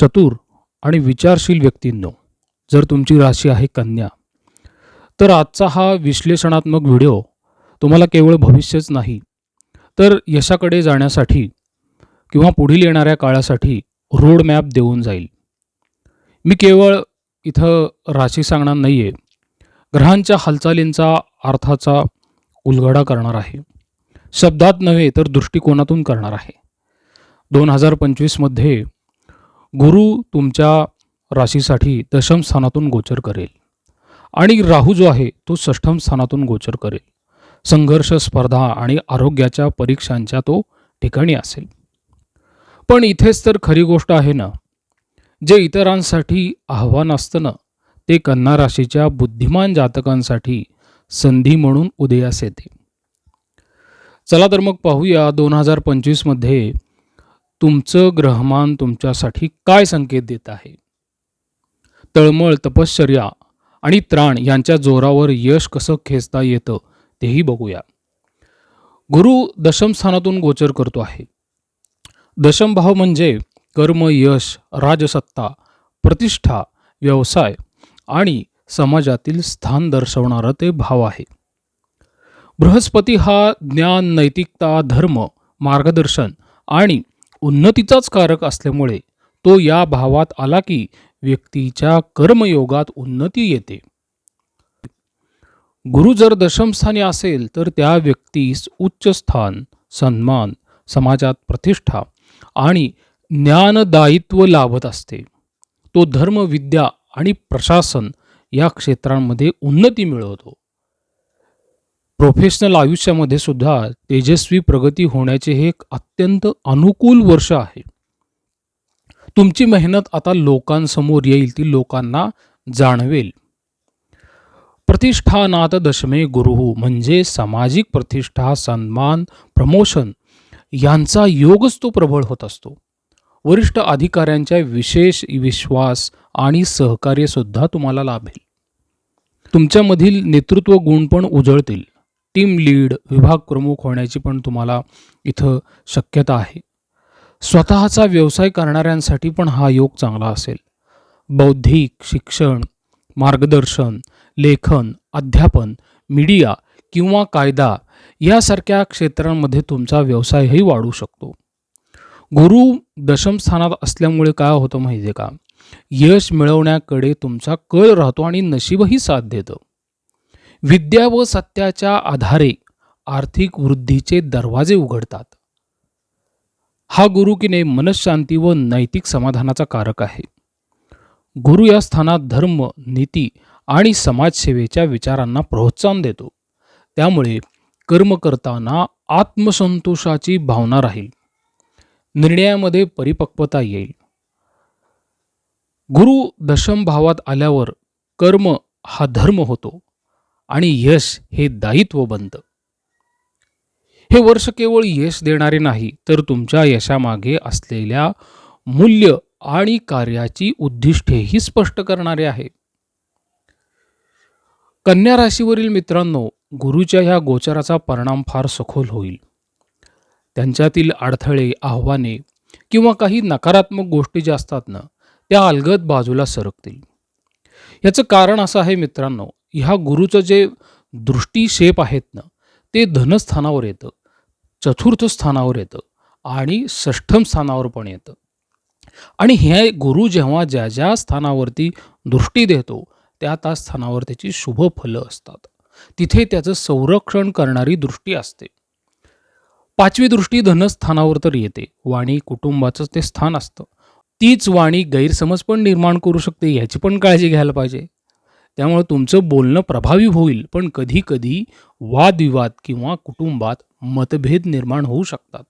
चतुर आणि विचारशील व्यक्तींनो जर तुमची राशी आहे कन्या तर आजचा हा विश्लेषणात्मक व्हिडिओ तुम्हाला केवळ भविष्यच नाही तर यशाकडे जाण्यासाठी किंवा पुढील येणाऱ्या काळासाठी रोड मॅप देऊन जाईल. मी केवळ इथं राशी सांगणार नाही आहे ग्रहांच्या हालचालींचा अर्थाचा उलगडा करणार आहे. शब्दात नव्हे तर दृष्टिकोनातून करणार आहे. दोन हजार पंचवीसमध्ये गुरु तुमच्या राशीसाठी दशम स्थानातून गोचर करेल. आणि राहू जो आहे तो षष्ठम स्थानातून गोचर करेल. संघर्ष स्पर्धा आणि आरोग्याच्या परीक्षांच्या तो ठिकाणी असेल. पण इथेच तर खरी गोष्ट आहे ना जे इतरांसाठी आव्हान असतं ना ते कन्या राशीच्या बुद्धिमान जातकांसाठी संधी म्हणून उदयास येते. चला तर मग पाहूया दोन हजार पंचवीसमध्ये तुमचं ग्रहमान तुमच्यासाठी काय संकेत देत आहे? तळमळ तपश्चर्या आणि त्राण यांच्या जोरावर यश कसं खेचता येतं तेही बघूया. गुरु दशम स्थानातून गोचर करतो आहे. दशम भाव म्हणजे कर्म यश राजसत्ता प्रतिष्ठा व्यवसाय आणि समाजातील स्थान दर्शवणारं ते भाव आहे. बृहस्पती हा ज्ञान नैतिकता धर्म मार्गदर्शन आणि उन्नतीचाच कारक असल्यामुळे तो या भावात आला की व्यक्तीच्या कर्मयोगात उन्नती येते. गुरु जर दशमस्थानी असेल तर त्या व्यक्तीस उच्च स्थान सन्मान समाजात प्रतिष्ठा आणि ज्ञानदायित्व लाभत असते. तो धर्म विद्या आणि प्रशासन या क्षेत्रांमध्ये उन्नती मिळवतो. प्रोफेशनल आयुष्यामध्ये सुद्धा तेजस्वी प्रगती होण्याचे हे एक अत्यंत अनुकूल वर्ष आहे. तुमची मेहनत आता लोकांसमोर येईल ती लोकांना जाणवेल. प्रतिष्ठानात दशमे गुरु म्हणजे सामाजिक प्रतिष्ठा सन्मान प्रमोशन यांचा योगच तो प्रबळ होत असतो. वरिष्ठ अधिकाऱ्यांच्या विशेष विश्वास आणि सहकार्य सुद्धा तुम्हाला लाभेल. तुमच्यामधील नेतृत्व गुण पण उजळतील. टीम लीड विभाग प्रमुख होण्याची पण तुम्हाला इथं शक्यता आहे. स्वतःचा व्यवसाय करणाऱ्यांसाठी पण हा योग चांगला असेल. बौद्धिक शिक्षण मार्गदर्शन लेखन अध्यापन मीडिया किंवा कायदा यासारख्या क्षेत्रांमध्ये तुमचा व्यवसायही वाढू शकतो. गुरु दशमस्थानात असल्यामुळे काय होतं माहिती आहे का? यश मिळवण्याकडे तुमचा कल राहतो आणि नशीबही साथ देतं. विद्या व सत्याच्या आधारे आर्थिक वृद्धीचे दरवाजे उघडतात. हा गुरु किने मनशांती व नैतिक समाधानाचा कारक आहे. गुरु या स्थानात धर्म नीती आणि समाजसेवेच्या विचारांना प्रोत्साहन देतो. त्यामुळे कर्म करताना आत्मसंतोषाची भावना राहील. निर्णयामध्ये परिपक्वता येईल. गुरु दशम भावात आल्यावर कर्म हा धर्म होतो. आणि यश हे दायित्व बनतं. हे वर्ष केवळ यश देणारे नाही तर तुमच्या यशामागे असलेल्या मूल्य आणि कार्याची उद्दिष्टेही स्पष्ट करणारे आहे. कन्या राशीवरील मित्रांनो गुरुच्या ह्या गोचराचा परिणाम फार सखोल होईल. त्यांच्यातील अडथळे आव्हाने किंवा काही नकारात्मक गोष्टी ज्या असतात ना त्या अलगद बाजूला सरकतील. याचं कारण असं आहे मित्रांनो ह्या गुरुचं जे दृष्टी शेप आहेत ना ते धनस्थानावर येतं चतुर्थ स्थानावर येतं आणि षष्ठम स्थानावर पण येतं. आणि हे गुरु जेव्हा ज्या ज्या स्थानावरती दृष्टी देतो त्या त्या स्थानावर त्याची शुभ फलं असतात. तिथे त्याचं संरक्षण करणारी दृष्टी असते. पाचवी दृष्टी धनस्थानावर तर येते वाणी कुटुंबाचं ते स्थान असतं. तीच वाणी गैरसमज पण निर्माण करू शकते याची पण काळजी घ्यायला पाहिजे. त्यामुळं तुमचं बोलणं प्रभावी होईल पण कधी कधी वादविवाद किंवा कुटुंबात मतभेद निर्माण होऊ शकतात.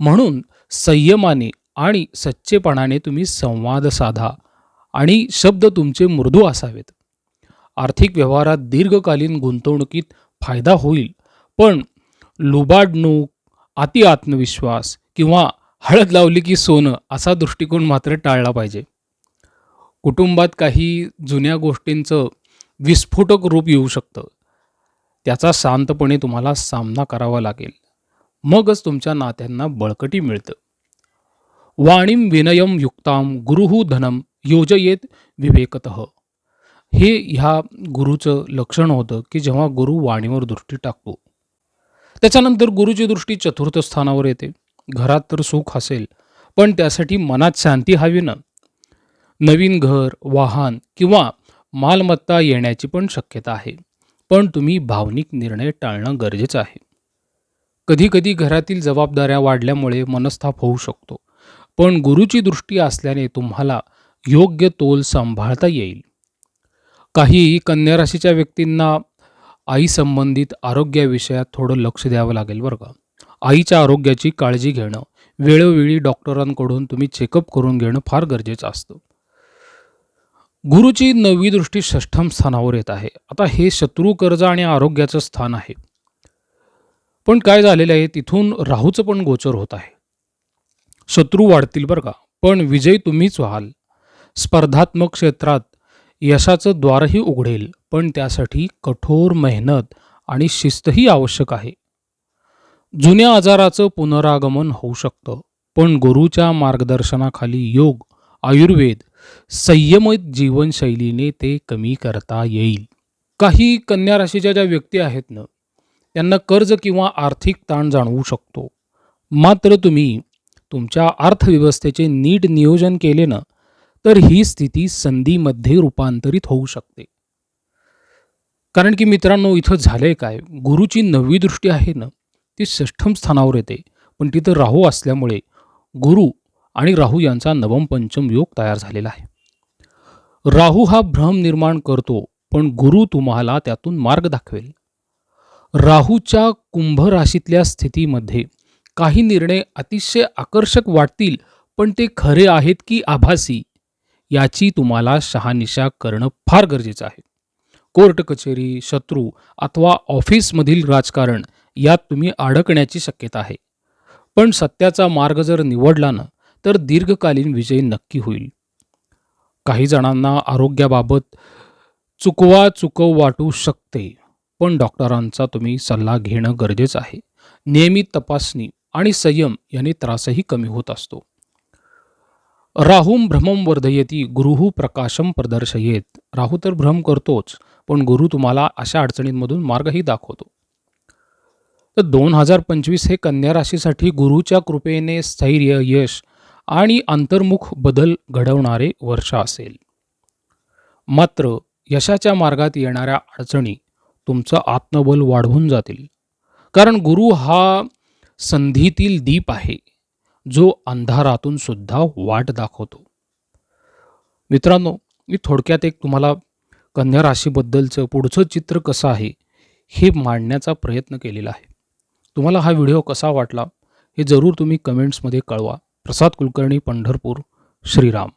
म्हणून संयमाने आणि सच्चेपणाने तुम्ही संवाद साधा आणि शब्द तुमचे मृदू असावेत. आर्थिक व्यवहारात दीर्घकालीन गुंतवणुकीत फायदा होईल पण लुबाडणूक अति आत्मविश्वास किंवा हळद लावली की सोनं असा दृष्टिकोन मात्र टाळला पाहिजे. कुटुंबात काही जुन्या गोष्टींचं विस्फोटक रूप येऊ शकतं. त्याचा शांतपणे तुम्हाला सामना करावा लागेल. मगच तुमच्या नात्यांना बळकटी मिळतं. वाणीम विनयम युक्ताम गुरुहू धनम योजयेत विवेकत. हे ह्या गुरुचं लक्षण होतं की जेव्हा गुरु वाणीवर दृष्टी टाकतो. त्याच्यानंतर गुरुची दृष्टी चतुर्थ स्थानावर येते. घरात तर सुख असेल पण त्यासाठी मनात शांती हवी ना? नवीन घर वाहन किंवा मालमत्ता येण्याची पण शक्यता आहे. पण तुम्ही भावनिक निर्णय टाळणं गरजेचं आहे. कधीकधी घरातील जबाबदाऱ्या वाढल्यामुळे मनस्ताप होऊ शकतो. पण गुरुची दृष्टी असल्याने तुम्हाला योग्य तोल सांभाळता येईल. काही कन्या राशीच्या व्यक्तींना आई संबंधित आरोग्याविषयात थोडं लक्ष द्यावं लागेल बरं का. आईच्या आरोग्याची काळजी घेणं वेळोवेळी डॉक्टरांकडून तुम्ही चेकअप करून घेणं फार गरजेचं असतं. गुरुची नववी दृष्टी षष्ठम स्थानावर येत आहे. आता हे शत्रू कर्ज आणि आरोग्याचं स्थान आहे. पण काय झालेलं आहे? तिथून राहूचं पण गोचर होत आहे. शत्रू वाढतील बरं का? पण विजय तुम्हीच व्हाल. स्पर्धात्मक क्षेत्रात यशाचं द्वारही उघडेल. पण त्यासाठी कठोर मेहनत आणि शिस्तही आवश्यक आहे. जुन्या आजाराचं पुनरागमन होऊ शकतं. पण गुरुच्या मार्गदर्शनाखाली योग आयुर्वेद संयमित जीवनशैलीने ते कमी करता येईल. काही कन्या राशीच्या ज्या व्यक्ती आहेत ना त्यांना कर्ज किंवा आर्थिक ताण जाणवू शकतो. मात्र तुम्ही तुमच्या अर्थव्यवस्थेचे नीट नियोजन केले ना तर ही स्थिती संधीमध्ये रूपांतरित होऊ शकते. कारण की मित्रांनो इथं झालंय काय? गुरुची नववी दृष्टी आहे ना ती षष्ठम स्थानावर येते. पण तिथं राहू असल्यामुळे गुरु आणि राहू यांचा नवम पंचम योग तयार झालेला आहे. राहू हा भ्रम निर्माण करतो पण गुरु तुम्हाला त्यातून मार्ग दाखवेल. राहूच्या कुंभ राशीतल्या स्थितीमध्ये काही निर्णय अतिशय आकर्षक वाटतील पण ते खरे आहेत की आभासी याची तुम्हाला शहानिशा करणं फार गरजेचं आहे. कोर्ट कचेरी शत्रू अथवा ऑफिसमधील राजकारण यात तुम्ही अडकण्याची शक्यता आहे. पण सत्याचा मार्ग जर निवडला ना तर दीर्घकालीन विजय नक्की होईल. काही जणांना आरोग्याबाबत चुकवा चुकव वाटू शकते पण डॉक्टरांचा तुम्ही सल्ला घेणं गरजेचं आहे. नियमित तपासणी आणि संयम याने त्रासही कमी होत असतो. राहुम भ्रमम वर्धयती गुरुहू प्रकाशम प्रदर्शयेत. राहू तर भ्रम करतोच पण गुरु तुम्हाला अशा अडचणींमधून मार्गही दाखवतो. तर दोन हजार पंचवीस हे कन्या राशीसाठी गुरुच्या कृपेने स्थैर्य यश आणि अंतर्मुख बदल घडवणारे वर्ष असेल. मात्र यशाच्या मार्गात येणाऱ्या अडचणी तुमचं आत्मबल वाढवून जातील. कारण गुरु हा संधीतील दीप आहे जो अंधारातून सुद्धा वाट दाखवतो. मित्रांनो मी थोडक्यात एक तुम्हाला कन्या राशीबद्दलचं पुढचं चित्र कसं आहे हे मांडण्याचा प्रयत्न केलेला आहे. तुम्हाला हा व्हिडिओ कसा वाटला हे जरूर तुम्ही कमेंट्समध्ये कळवा. प्रसाद कुलकर्णी पंढरपूर श्रीराम.